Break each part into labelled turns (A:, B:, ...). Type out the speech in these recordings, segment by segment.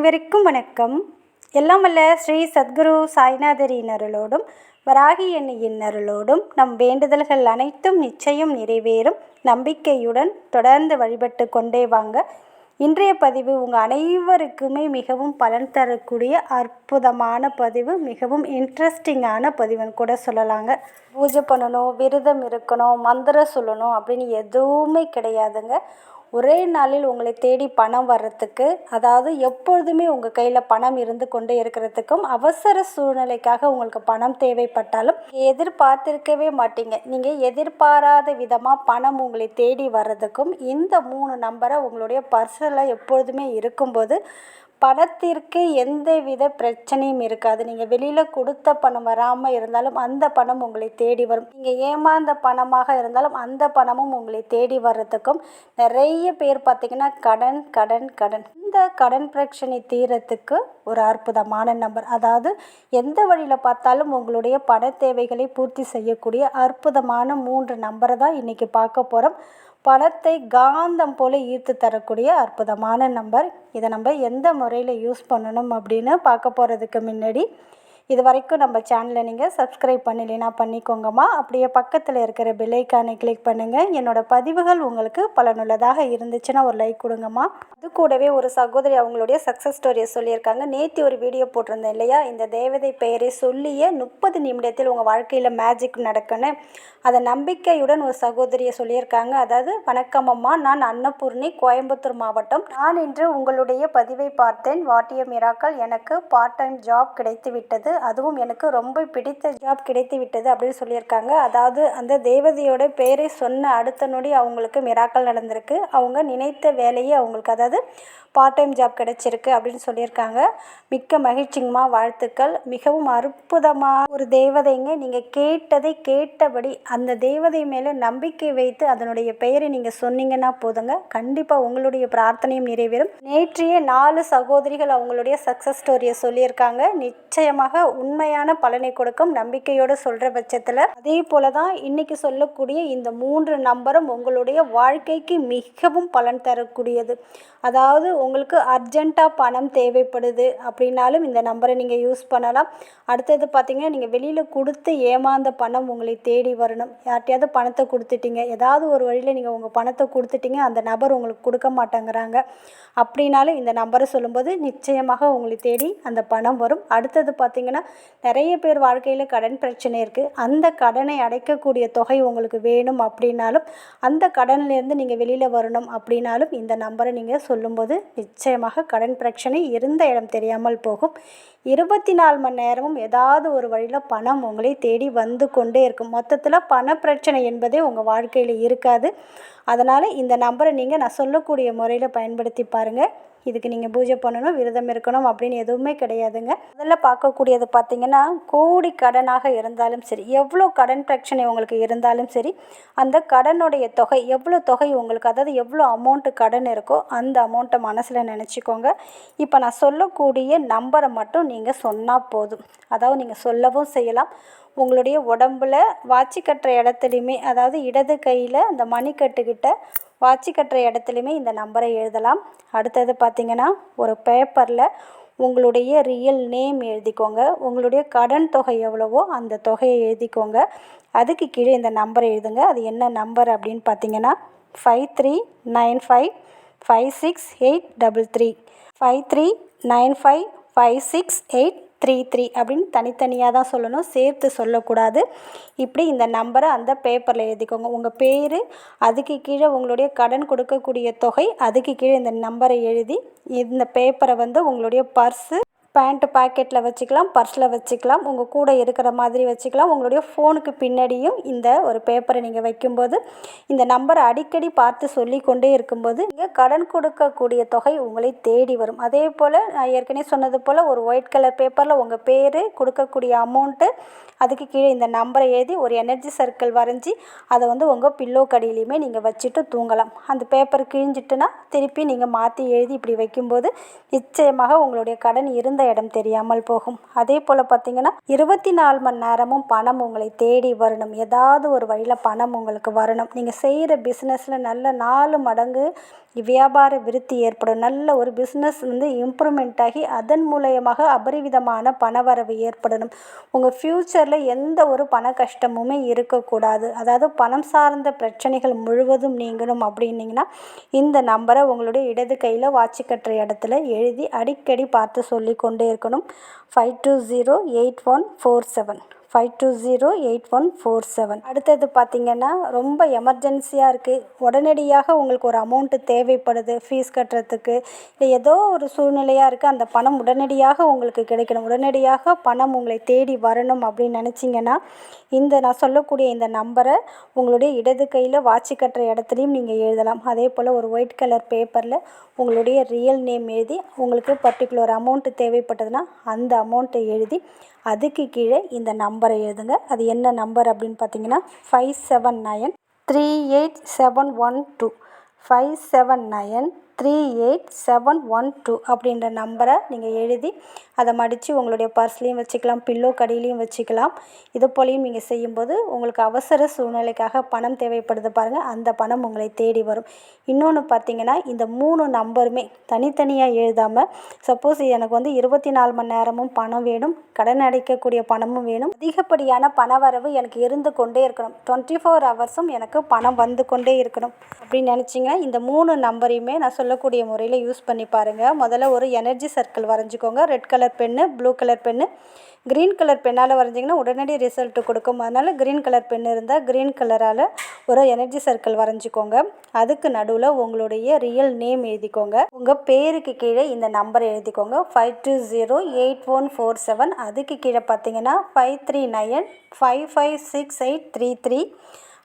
A: அனைவருக்கும் வணக்கம். எல்லாம் வல்ல ஸ்ரீ சத்குரு சாய்நாதரின் அருளோடும் வராகி எண்ணியின் அருளோடும் நம் வேண்டுதல்கள் அனைத்தும் நிச்சயம் நிறைவேறும். நம்பிக்கையுடன் தொடர்ந்து வழிபட்டு கொண்டே வாங்க. இன்றைய பதிவு உங்கள் அனைவருக்குமே மிகவும் பலன் தரக்கூடிய அற்புதமான பதிவு மிகவும் இன்ட்ரெஸ்டிங்கான பதிவுன்னு கூட சொல்லலாங்க. பூஜை பண்ணணும் விரதம் இருக்கணும் மந்திரம் சொல்லணும் அப்படின்னு எதுவுமே கிடையாதுங்க. ஒரே நாளில் உங்களை தேடி பணம் வர்றதுக்கு அதாவது எப்பொழுதுமே உங்கள் கையில் பணம் இருந்து கொண்டே இருக்கிறதுக்கும் அவசர சூழ்நிலைக்காக உங்களுக்கு பணம் தேவைப்பட்டாலும் எதிர்பார்த்திருக்கவே மாட்டீங்க. நீங்கள் எதிர்பாராத விதமாக பணம் உங்களை தேடி வர்றதுக்கும் இந்த மூணு நம்பரை உங்களுடைய பர்சனலாக எப்பொழுதுமே இருக்கும்போது பணத்திற்கு எந்த வித பிரச்சனையும் இருக்காது. நீங்கள் வெளியில் கொடுத்த பணம் வராமல் இருந்தாலும் அந்த பணம் உங்களை தேடி வரும். நீங்கள் ஏமாந்த பணமாக இருந்தாலும் அந்த பணமும் உங்களை தேடி வர்றதுக்கும் நிறைய பேர் பார்த்திங்கன்னா கடன் கடன் கடன். இந்த கடன் பிரச்சனை தீரத்துக்கு ஒரு அற்புதமான நம்பர் அதாவது எந்த வழியில் பார்த்தாலும் உங்களுடைய பண தேவைகளை பூர்த்தி செய்யக்கூடிய அற்புதமான மூன்று நம்பரை தான் இன்றைக்கி பார்க்க போகிறோம் பணத்தை காந்தம் போல் ஈர்த்து தரக்கூடிய அற்புதமான நம்பர் இதை நம்ம எந்த முறையில் யூஸ் பண்ணணும் அப்படின்னு பார்க்க போகிறதுக்கு முன்னாடி இது வரைக்கும் நம்ம சேனலை நீங்கள் சப்ஸ்கிரைப் பண்ணலைன்னா பண்ணிக்கோங்கம்மா. அப்படியே பக்கத்தில் இருக்கிற பெல்லைக்கானை கிளிக் பண்ணுங்கள் என்னோடய பதிவுகள் உங்களுக்கு பலனுள்ளதாக இருந்துச்சுன்னா ஒரு லைக் கொடுங்கம்மா. அது கூடவே ஒரு சகோதரி அவங்களுடைய சக்ஸஸ் ஸ்டோரியை சொல்லியிருக்காங்க. நேற்று ஒரு வீடியோ போட்டிருந்தேன் இல்லையா? இந்த தேவதை பெயரை சொல்லியே முப்பது நிமிடத்தில் உங்கள் வாழ்க்கையில் மேஜிக் நடக்குன்னு அதை நம்பிக்கையுடன் ஒரு சகோதரியை சொல்லியிருக்காங்க. அதாவது வணக்கம் அம்மா. நான் அன்னபூர்ணி கோயம்புத்தூர் மாவட்டம். நான் இன்று உங்களுடைய பதிவை பார்த்தேன். What a miracle. எனக்கு பார்ட் டைம் ஜாப் கிடைத்து விட்டது அதுவும் எனக்கு ரொம்ப பிடித்த ஜாப் கிடைத்து விட்டது அப்படின்னு சொல்லியிருக்காங்க. அதாவது அந்த தேவதையோட பெயரை சொன்ன அடுத்த நொடி அவங்களுக்கு மிராக்கள் நடந்திருக்கு. அவங்க நினைத்த வேலையை அவங்களுக்கு அதாவது பார்ட் டைம் ஜாப் கிடைச்சிருக்கு அப்படின்னு சொல்லியிருக்காங்க. மிக்க மகிழ்ச்சிங்கம்மா வாழ்த்துக்கள். மிகவும் அற்புதமாக ஒரு தேவதைங்க. நீங்கள் கேட்டதை கேட்டபடி அந்த தேவதை மேலே நம்பிக்கை வைத்து அதனுடைய பெயரை நீங்கள் சொன்னீங்கன்னா போதுங்க. கண்டிப்பாக உங்களுடைய பிரார்த்தனையும் நிறைவேறும். நேற்றைய நாலு சகோதரிகள் அவங்களுடைய சக்ஸஸ் ஸ்டோரியை சொல்லியிருக்காங்க. நிச்சயமாக உண்மையான பலனை கொடுக்கும் நம்பிக்கையோடு சொல்கிற பட்சத்தில் அதே போல தான் இன்றைக்கி சொல்லக்கூடிய இந்த மூன்று நம்பரும் உங்களுடைய வாழ்க்கைக்கு மிகவும் பலன் தரக்கூடியது. அதாவது உங்களுக்கு அர்ஜெண்ட்டாக பணம் தேவைப்படுது அப்படின்னாலும் இந்த நம்பரை நீங்கள் யூஸ் பண்ணலாம். அடுத்தது பார்த்திங்கன்னா நீங்கள் வெளியில் கொடுத்து ஏமாந்த பணம் உங்களை தேடி வரணும். யார்ட்டையாவது பணத்தை கொடுத்துட்டீங்க. ஏதாவது ஒரு வழியில் நீங்கள் உங்கள் பணத்தை கொடுத்துட்டீங்க அந்த நபர் உங்களுக்கு கொடுக்க மாட்டேங்கிறாங்க. அப்படின்னாலும் இந்த நம்பரை சொல்லும்போது நிச்சயமாக உங்களை தேடி அந்த பணம் வரும். அடுத்தது பார்த்திங்கன்னா நிறைய பேர் வாழ்க்கையில் கடன் பிரச்சனை இருக்குது அந்த கடனை அடைக்கக்கூடிய தொகை உங்களுக்கு வேணும் அப்படின்னாலும் அந்த கடன்லேருந்து நீங்கள் வெளியில் வரணும் அப்படின்னாலும் இந்த நம்பரை நீங்கள் சொல்லும்போது நிச்சயமாக கடன் பிரச்சனை இருந்த இடம் தெரியாமல் போகும். இருபத்தி நாலு மணி நேரமும் ஏதாவது ஒரு வழியில் பணம் உங்களை தேடி வந்து கொண்டே இருக்கும். மொத்தத்தில் பண பிரச்சனை என்பதே உங்கள் வாழ்க்கையில் இருக்காது. அதனால் இந்த நம்பரை நீங்கள் நான் சொல்லக்கூடிய முறையில் பயன்படுத்தி பாருங்கள் இதுக்கு நீங்கள் பூஜை பண்ணணும் விரதம் இருக்கணும் அப்படின்னு எதுவுமே கிடையாதுங்க. முதல்ல பார்க்கக்கூடியது பார்த்திங்கன்னா கோடி கடனாக இருந்தாலும் சரி எவ்வளோ கடன் பிரச்சனை உங்களுக்கு இருந்தாலும் சரி அந்த கடனுடைய தொகை எவ்வளோ தொகை உங்களுக்கு அதாவது எவ்வளோ அமௌண்ட்டு கடன் இருக்கோ அந்த அமௌண்ட்டை மனசில் நினச்சிக்கோங்க. இப்போ நான் சொல்லக்கூடிய நம்பரை மட்டும் நீங்கள் சொன்னால் போதும். அதாவது நீங்கள் சொல்லவும் செய்யலாம். உங்களுடைய உடம்புல வாட்சி கட்டுற இடத்துலையுமே அதாவது இடது கையில் அந்த மணிக்கட்டுக்கிட்ட வாட்சி கட்டுற இடத்துலையுமே இந்த நம்பரை எழுதலாம். அடுத்தது பார்த்திங்கன்னா ஒரு பேப்பரில் உங்களுடைய ரியல் நேம் எழுதிக்கோங்க. உங்களுடைய கடன் தொகை எவ்வளவோ அந்த தொகையை எழுதிக்கோங்க. அதுக்கு கீழே இந்த நம்பரை எழுதுங்க. அது என்ன நம்பர் அப்படின்னு பார்த்தீங்கன்னா five three nine five five six eight double three five three nine five five six eight three three அப்படின்னு தனித்தனியாக தான் சொல்லணும். சேர்த்து சொல்லக்கூடாது. இப்படி இந்த நம்பரை அந்த பேப்பரில் எழுதிக்கோங்க. உங்கள் பேர் அதுக்கு கீழே உங்களுடைய கடன் கொடுக்கக்கூடிய தொகை அதுக்கு கீழே இந்த நம்பரை எழுதி இந்த பேப்பரை வந்து உங்களுடைய பர்ஸு பேண்ட்டு பாக்கெட்டில் வச்சுக்கலாம் பர்ஸில் வச்சுக்கலாம் உங்கள் கூட இருக்கிற மாதிரி வச்சுக்கலாம். உங்களுடைய ஃபோனுக்கு பின்னாடியும் இந்த ஒரு பேப்பரை நீங்கள் வைக்கும்போது இந்த நம்பரை அடிக்கடி பார்த்து சொல்லி கொண்டே இருக்கும்போது நீங்கள் கடன் கொடுக்கக்கூடிய தொகை உங்களை தேடி வரும். அதே போல் நான் ஏற்கனவே சொன்னது போல் ஒரு ஒயிட் கலர் பேப்பரில் உங்கள் பேர் கொடுக்கக்கூடிய அமௌண்ட்டு அதுக்கு கீழே இந்த நம்பரை எழுதி ஒரு எனர்ஜி சர்க்கிள் வரைஞ்சி அதை வந்து உங்கள் பில்லோ கடியிலையுமே நீங்கள் வச்சுட்டு தூங்கலாம். அந்த பேப்பர் கிழிஞ்சிட்டுனா திருப்பி நீங்கள் மாற்றி எழுதி இப்படி வைக்கும்போது நிச்சயமாக உங்களுடைய கடன் இருந்த இருந்த இடம் தெரியாமல் போகும். அதே போல் பார்த்தீங்கன்னா இருபத்தி நாலு மணி நேரமும் பணம் உங்களை தேடி வரணும். ஏதாவது ஒரு வழியில் பணம் உங்களுக்கு வரணும். நீங்கள் செய்கிற பிஸ்னஸில் நல்ல நாலு மடங்கு வியாபார விருத்தி ஏற்படும். நல்ல ஒரு பிஸ்னஸ் வந்து இம்ப்ரூவ்மெண்ட் ஆகி அதன் மூலயமாக அபரிவிதமான பணவரவு ஏற்படணும். உங்கள் ஃப்யூச்சரில் எந்த ஒரு பண கஷ்டமுமே இருக்கக்கூடாது. அதாவது பணம் சார்ந்த பிரச்சனைகள் முழுவதும் நீங்கணும் அப்படின்னீங்கன்னா இந்த நம்பரை உங்களுடைய இடது கையில் வாட்சி கட்டுற இடத்துல எழுதி அடிக்கடி பார்த்து சொல்லிக்கொண்டு கொண்டே இருக்கணும். Five two zero eight one four seven five two zero eight one four seven அடுத்தது பார்த்திங்கன்னா ரொம்ப எமர்ஜென்சியாக இருக்குது உடனடியாக உங்களுக்கு ஒரு அமௌண்ட்டு தேவைப்படுது ஃபீஸ் கட்டுறதுக்கு. இல்லை ஏதோ ஒரு சூழ்நிலையாக இருக்குது அந்த பணம் உடனடியாக உங்களுக்கு கிடைக்கணும். உடனடியாக பணம் உங்களை தேடி வரணும் அப்படின்னு நினச்சிங்கன்னா இந்த நான் சொல்லக்கூடிய இந்த நம்பரை உங்களுடைய இடது கையில் வாட்சி கட்டுற இடத்துலையும் நீங்கள் எழுதலாம். அதே போல் ஒரு ஒயிட் கலர் பேப்பரில் உங்களுடைய ரியல் நேம் எழுதி உங்களுக்கு பர்டிகுலர் அமௌண்ட்டு தேவைப்பட்டதுன்னா அந்த அமௌண்ட்டை எழுதி அதுக்கு கீழே இந்த நம்பர் நம்பரை எழுதுங்க. அது என்ன நம்பர் அப்படின்னு பார்த்தீங்கன்னா five seven nine three eight seven one two five seven nine three eight seven one two அப்படின்ற நம்பரை நீங்கள் எழுதி அதை மடித்து உங்களுடைய பர்ஸ்லேயும் வச்சுக்கலாம் பில்லோ கடியிலையும் வச்சுக்கலாம். இது போலையும் நீங்கள் செய்யும்போது உங்களுக்கு அவசர சூழ்நிலைக்காக பணம் தேவைப்படுது பாருங்கள் அந்த பணம் உங்களை தேடி வரும். இன்னொன்று பார்த்தீங்கன்னா இந்த மூணு நம்பருமே தனித்தனியாக எழுதாமல் சப்போஸ் எனக்கு வந்து இருபத்தி நாலு மணி நேரமும் பணம் வேணும் கடன் அடைக்கக்கூடிய பணமும் வேணும். அதிகப்படியான பண வரவு எனக்கு இருந்து கொண்டே இருக்கணும். டுவெண்ட்டி ஃபோர் ஹவர்ஸும் எனக்கு பணம் வந்து கொண்டே இருக்கணும். அப்படின்னு நினச்சிங்கன்னா இந்த மூணு நம்பரையுமே நான் சொல்லக்கூடிய முறையில் யூஸ் பண்ணி பாருங்கள் முதல்ல ஒரு energy circle வரைஞ்சிக்கோங்க. Red colour pen blue colour pen. Green colour பென்னால் வரைஞ்சிங்கன்னா உடனடி ரிசல்ட்டு கொடுக்கும். அதனால் க்ரீன் கலர் பென் இருந்தால் க்ரீன் கலரால் ஒரு எனர்ஜி சர்க்கிள் வரைஞ்சிக்கோங்க. அதுக்கு நடுவில் உங்களுடைய ரியல் நேம் எழுதிக்கோங்க. உங்கள் பேருக்கு கீழே இந்த நம்பர் எழுதிக்கோங்க. Five two zero eight one four seven. அதுக்கு கீழே பார்த்தீங்கன்னா five three nine five five six eight three three.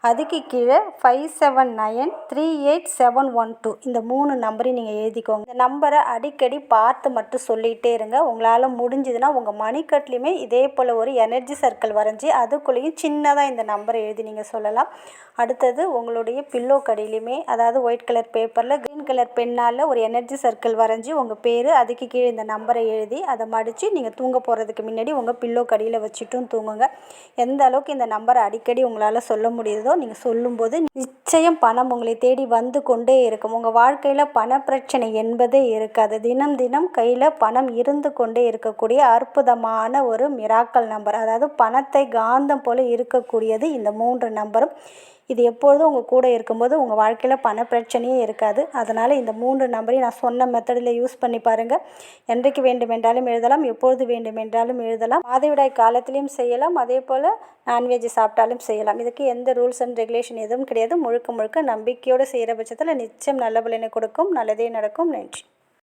A: அதுக்கு கீழே five seven nine three eight seven one two இந்த மூணு நம்பரையும் நீங்கள் எழுதிக்கோங்க. இந்த நம்பரை அடிக்கடி பார்த்து மட்டும் சொல்லிகிட்டே இருங்க. உங்களால் முடிஞ்சதுன்னா உங்கள் மணிக்கட்லேயுமே இதே போல் ஒரு எனர்ஜி சர்க்கிள் வரைஞ்சி அதுக்குள்ளேயும் சின்னதாக இந்த நம்பரை எழுதி நீங்கள் சொல்லலாம். அடுத்தது உங்களுடைய பில்லோ கடையிலையுமே அதாவது ஒயிட் கலர் பேப்பரில் க்ரீன் கலர் பென்னால் ஒரு எனர்ஜி சர்க்கிள் வரைஞ்சி உங்கள் பேர் அதுக்கு கீழே இந்த நம்பரை எழுதி அதை மடித்து நீங்கள் தூங்க போகிறதுக்கு முன்னாடி உங்கள் பில்லோ கடியில் வச்சுட்டும் தூங்குங்க. எந்த அளவுக்கு இந்த நம்பரை அடிக்கடி உங்களால் சொல்ல முடியுதோ நீங்கள் சொல்லும்போது நிச்சயம் பணம் உங்களை தேடி வந்து கொண்டே இருக்கும். உங்கள் வாழ்க்கையில் பண பிரச்சனை என்பதே இருக்காது. தினம் தினம் கையில் பணம் இருந்து கொண்டே இருக்கக்கூடிய அற்புதமான ஒரு மிராக்கல் நம்பர் அதாவது பணத்தை காந்தம் போல் இருக்கக்கூடியது இந்த மூன்று நம்பரும் இது எப்பொழுதும் உங்கள் கூட இருக்கும்போது உங்கள் வாழ்க்கையில் பண பிரச்சனையே இருக்காது. அதனால் இந்த மூன்று நம்பரையும் நான் சொன்ன மெத்தடில் யூஸ் பண்ணி பாருங்கள் என்றைக்கு வேண்டுமென்றாலும் எழுதலாம் எப்பொழுது வேண்டுமென்றாலும் எழுதலாம். மாதவிடாய் காலத்திலையும் செய்யலாம் அதே போல் நான்வெஜ் சாப்பிட்டாலும் செய்யலாம். இதுக்கு எந்த ரூல்ஸ் அண்ட் ரெகுலேஷன் எதுவும் கிடையாது. முழுக்க முழுக்க நம்பிக்கையோடு செய்கிற பட்சத்தில் நிச்சயம் நல்ல பலனை கொடுக்கும். நல்லதே நடக்கும். நன்றி.